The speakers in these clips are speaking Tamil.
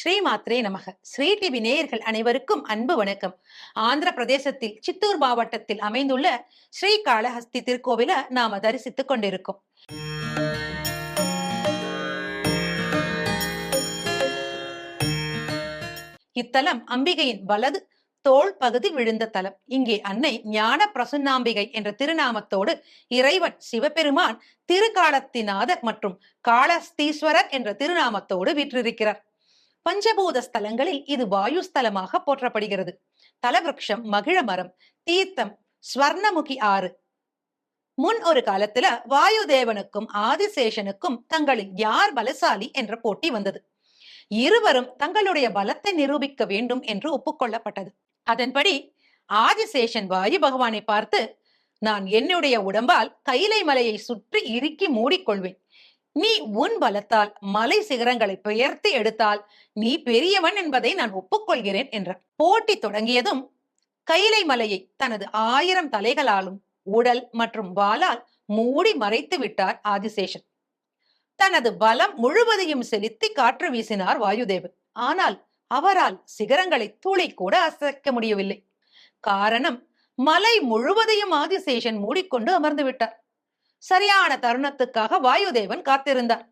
ஸ்ரீ மாத்ரே நமக. ஸ்ரீ டிவி நேயர்கள் அனைவருக்கும் அன்பு வணக்கம். ஆந்திர பிரதேசத்தில் சித்தூர் மாவட்டத்தில் அமைந்துள்ள ஸ்ரீ காளஹஸ்தி திருக்கோவில நாம தரிசித்துக் கொண்டிருக்கோம். இத்தலம் அம்பிகையின் வலது தோள் பகுதி விழுந்த தலம். இங்கே அன்னை ஞான பிரசுன்னாம்பிகை என்ற திருநாமத்தோடு இறைவன் சிவபெருமான் திருக்காலத்திநாதர் மற்றும் காளஸ்தீஸ்வரர் என்ற திருநாமத்தோடு வீற்றிருக்கிறார். பஞ்சபூத ஸ்தலங்களில் இது வாயு ஸ்தலமாக போற்றப்படுகிறது. தலவிருட்சம் மகிழ மரம் தீர்த்தம் ஸ்வர்ணமுகி ஆறு. முன் ஒரு காலத்துல வாயு தேவனுக்கும் ஆதிசேஷனுக்கும் தங்களில் யார் பலசாலி என்ற போட்டி வந்தது. இருவரும் தங்களுடைய பலத்தை நிரூபிக்க வேண்டும் என்று ஒப்புக்கொள்ளப்பட்டது. அதன்படி ஆதிசேஷன் வாயு பகவானை பார்த்து நான் என்னுடைய உடம்பால் கைலை மலையை சுற்றி இறுக்கி மூடிக்கொள்வேன். நீ உன் பலத்தால் மலை சிகரங்களை பெயர்த்து எடுத்தால் நீ பெரியவன் என்பதை நான் ஒப்புக்கொள்கிறேன் என்றார் போட்டி தொடங்கியதும் கைலை மலையை தனது ஆயிரம் தலைகளாலும் உடல் மற்றும் வாளால் மூடி மறைத்து விட்டார் ஆதிசேஷன். தனது பலம் முழுவதையும் செலுத்தி காற்று வீசினார் வாயுதேவன். ஆனால் அவரால் சிகரங்களை தூளை கூட அசைக்க முடியவில்லை. காரணம் மலை முழுவதையும் ஆதிசேஷன் மூடிக்கொண்டு அமர்ந்து விட்டார். சரியான தருணத்துக்காக வாயுதேவன் காத்திருந்தார்.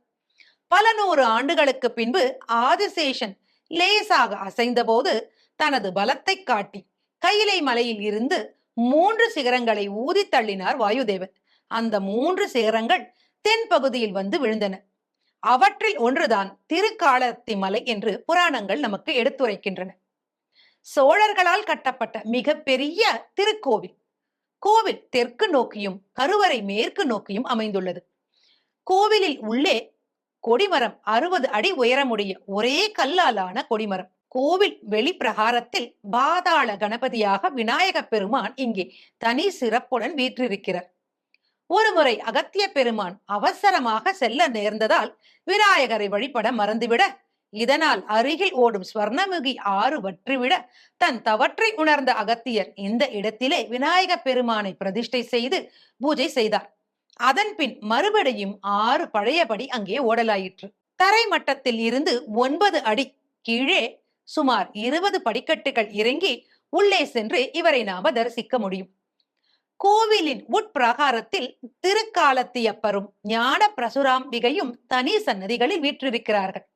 பல நூறு ஆண்டுகளுக்கு பின்பு ஆதிசேஷன் லேசாக அசைந்தபோது தனது பலத்தை காட்டி கையிலை மலையில் இருந்து மூன்று சிகரங்களை ஊதி தள்ளினார் வாயுதேவன். அந்த மூன்று சிகரங்கள் தென் பகுதியில் வந்து விழுந்தன. அவற்றில் ஒன்றுதான் திருக்காலத்தி மலை என்று புராணங்கள் நமக்கு எடுத்துரைக்கின்றன. சோழர்களால் கட்டப்பட்ட மிகப்பெரிய திருக்கோவில். கோவில் தெற்கு நோக்கியும் கருவறை மேற்கு நோக்கியும் அமைந்துள்ளது. கோவிலில் உள்ளே கொடிமரம் அறுபது அடி உயரமுடைய ஒரே கல்லாலான கொடிமரம். கோவில் வெளிப்பிரகாரத்தில் பாதாள கணபதியாக விநாயக பெருமான் இங்கே தனி சிறப்புடன் வீற்றிருக்கிறார். ஒருமுறை அகத்திய பெருமான் அவசரமாக செல்ல நேர்ந்ததால் விநாயகரை வழிபட மறந்துவிட இதனால் அருகில் ஓடும் ஸ்வர்ணமுகி ஆறு வற்றிவிட தன் தவற்றை உணர்ந்த அகத்தியர் இந்த இடத்திலே விநாயக பெருமானை பிரதிஷ்டை செய்து பூஜை செய்தார். அதன் பின் மறுபடியும் ஆறு பழையபடி அங்கே ஓடலாயிற்று. தரை மட்டத்தில் இருந்து ஒன்பது அடி கீழே சுமார் இருபது படிக்கட்டுகள் இறங்கி உள்ளே சென்று இவரை நாம தரிசிக்க முடியும். கோவிலின் உட்பிரகாரத்தில் திருக்காலத்தியப்பரும் ஞான பிரசுராம்பிகையும் தனி சன்னதிகளில் வீற்றிருக்கிறார்கள்.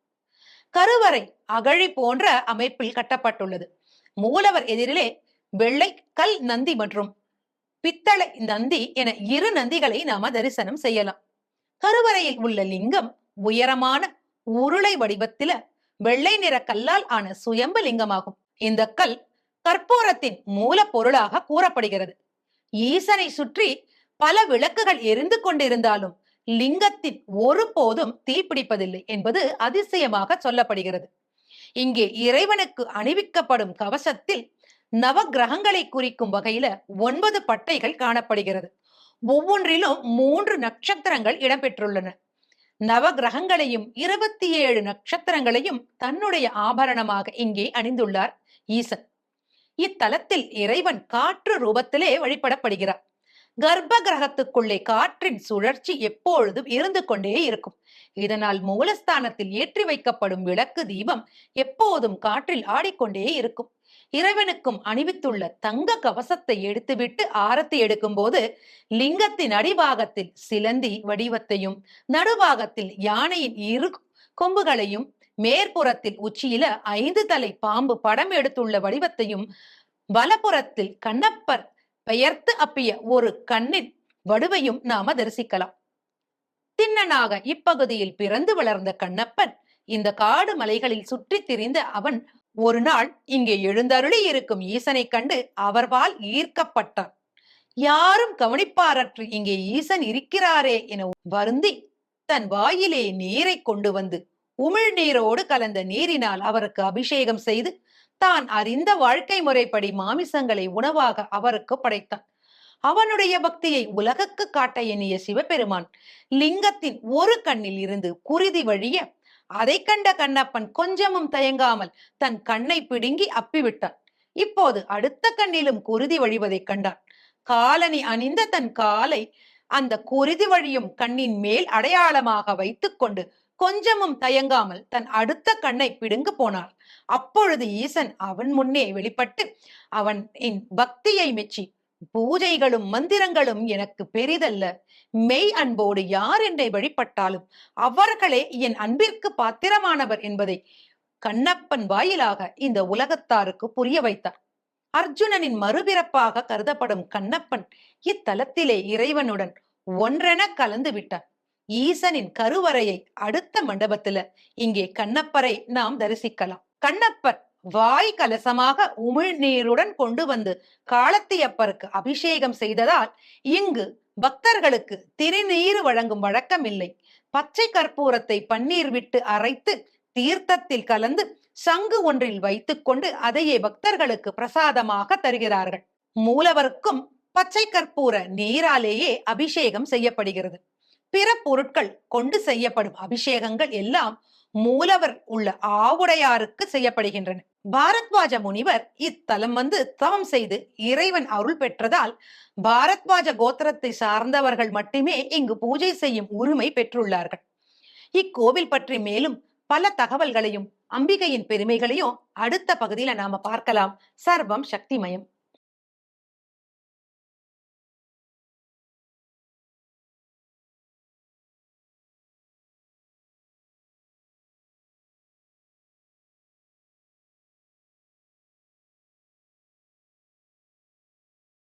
கருவறை அகழி போன்ற அமைப்பில் கட்டப்பட்டுள்ளது. மூலவர் எதிரிலே வெள்ளை கல் நந்தி மற்றும் பித்தளை நந்தி என இரு நந்திகளை நாம தரிசனம் செய்யலாம். கருவறையில் உள்ள லிங்கம் உயரமான உருளை வடிவத்தில வெள்ளை நிற கல்லால் ஆன சுயம்பு லிங்கமாகும். இந்த கல் கற்பூரத்தின் மூல பொருளாக கூறப்படுகிறது. ஈசனை சுற்றி பல விளக்குகள் எரிந்து கொண்டிருந்தாலும் லிங்கத்தின் ஒருபோதும் தீப்பிடிப்பதில்லை என்பது அதிசயமாக சொல்லப்படுகிறது. இங்கே இறைவனுக்கு அணிவிக்கப்படும் கவசத்தில் நவ கிரகங்களை குறிக்கும் வகையில ஒன்பது பட்டைகள் காணப்படுகிறது. ஒவ்வொன்றிலும் மூன்று நட்சத்திரங்கள் இடம்பெற்றுள்ளன. நவ கிரகங்களையும் இருபத்தி ஏழு நட்சத்திரங்களையும் தன்னுடைய ஆபரணமாக இங்கே அணிந்துள்ளார் ஈசன். இத்தலத்தில் இறைவன் காற்று ரூபத்திலே வழிபடப்படுகிறார். கர்ப்ப கிரகத்துக்குள்ளே காற்றின் சுழற்சி எப்பொழுதும் இருந்து கொண்டே இருக்கும். இதனால் மூலஸ்தானத்தில் ஏற்றி வைக்கப்படும் விளக்கு தீபம் எப்போதும் காற்றில் ஆடிக்கொண்டே இருக்கும். இறைவனுக்கும் அணிவித்துள்ள தங்க கவசத்தை எடுத்துவிட்டு ஆரத்தி எடுக்கும்போது லிங்கத்தின் அடிபாகத்தில் சிலந்தி வடிவத்தையும் நடுபாகத்தில் யானையின் இரு கொம்புகளையும் மேற்புறத்தில் உச்சியில ஐந்து தலை பாம்பு படம் எடுத்துள்ள வடிவத்தையும் வலப்புறத்தில் கண்ணப்பர் பெயர்த்து அப்பிய ஒரு கண்ணின் வடுவையும் நாம தரிசிக்கலாம். திண்ணனாக இப்பகுதியில் பிறந்து வளர்ந்த கண்ணப்பன் இந்த காடு மலைகளில் சுற்றி திரிந்த அவன் ஒரு நாள் இங்கே எழுந்தருளி இருக்கும் ஈசனை கண்டு அவர்பால் ஈர்க்கப்பட்டான். யாரும் கவனிப்பாரற்று இங்கே ஈசன் இருக்கிறாரே என வருந்தி தன் வாயிலே நீரை கொண்டு வந்து உமிழ் நீரோடு கலந்த நீரினால் அவருக்கு அபிஷேகம் செய்து தான் அறிந்த வாழ்க்கை முறைப்படி மாமிசங்களை உணவாக அவருக்கு படைத்தான். அவனுடைய பக்தியை உலகக்கு காட்ட எண்ணிய சிவபெருமான் லிங்கத்தின் ஒரு கண்ணில் இருந்து குருதி வழிய அதை கண்ட கண்ணப்பன் கொஞ்சமும் தயங்காமல் தன் கண்ணை பிடுங்கி அப்பிவிட்டான். இப்போது அடுத்த கண்ணிலும் குருதி வழிவதைக் கண்டான். காலனி அணிந்த தன் காலை அந்த குருதி வழியும் கண்ணின் மேல் அடையாளமாக வைத்துக்கொண்டு கொஞ்சமும் தயங்காமல் தன் அடுத்த கண்ணை பிடுங்கு போனாள். அப்பொழுது ஈசன் அவன் முன்னே வெளிப்பட்டு அவன் என் பக்தியை மெச்சி பூஜைகளும் மந்திரங்களும் எனக்கு பெரிதல்ல. மெய் அன்போடு யார் என்னை வழிபட்டாலும் அவர்களே என் அன்பிற்கு பாத்திரமானவர் என்பதை கண்ணப்பன் வாயிலாக இந்த உலகத்தாருக்கு புரிய வைத்தார். அர்ஜுனனின் மறுபிறப்பாக கருதப்படும் கண்ணப்பன் இத்தலத்திலே இறைவனுடன் ஒன்றென கலந்து விட்டார். ஈசனின் கருவறையை அடுத்த மண்டபத்துல இங்கே கண்ணப்பரை நாம் தரிசிக்கலாம். கண்ணப்பர் வாய் கலசமாக உமிழ்நீருடன் கொண்டு வந்து காலத்தியப்பருக்கு அபிஷேகம் செய்ததால் இங்கு பக்தர்களுக்கு திருநீர் வழங்கும் வழக்கம் இல்லை பச்சை கற்பூரத்தை பன்னீர் விட்டு அரைத்து தீர்த்தத்தில் கலந்து சங்கு ஒன்றில் வைத்துக்கொண்டு அதையே பக்தர்களுக்கு பிரசாதமாக தருகிறார்கள். மூலவருக்கும் பச்சை கற்பூர நீராலேயே அபிஷேகம் செய்யப்படுகிறது. பிற பொருட்கள் கொண்டு செய்யப்படும் அபிஷேகங்கள் எல்லாம் மூலவர் உள்ள ஆவுடையாருக்கு செய்யப்படுகின்றன. பாரத்வாஜ முனிவர் இத்தலம் வந்து தவம் செய்து இறைவன் அருள் பெற்றதால் பாரத்வாஜ கோத்திரத்தை சார்ந்தவர்கள் மட்டுமே இங்கு பூஜை செய்யும் உரிமை பெற்றுள்ளார்கள். இக்கோவில் பற்றி மேலும் பல தகவல்களையும் அம்பிகையின் பெருமைகளையும் அடுத்த பகுதியில நாம பார்க்கலாம். சர்வம் சக்திமயம்.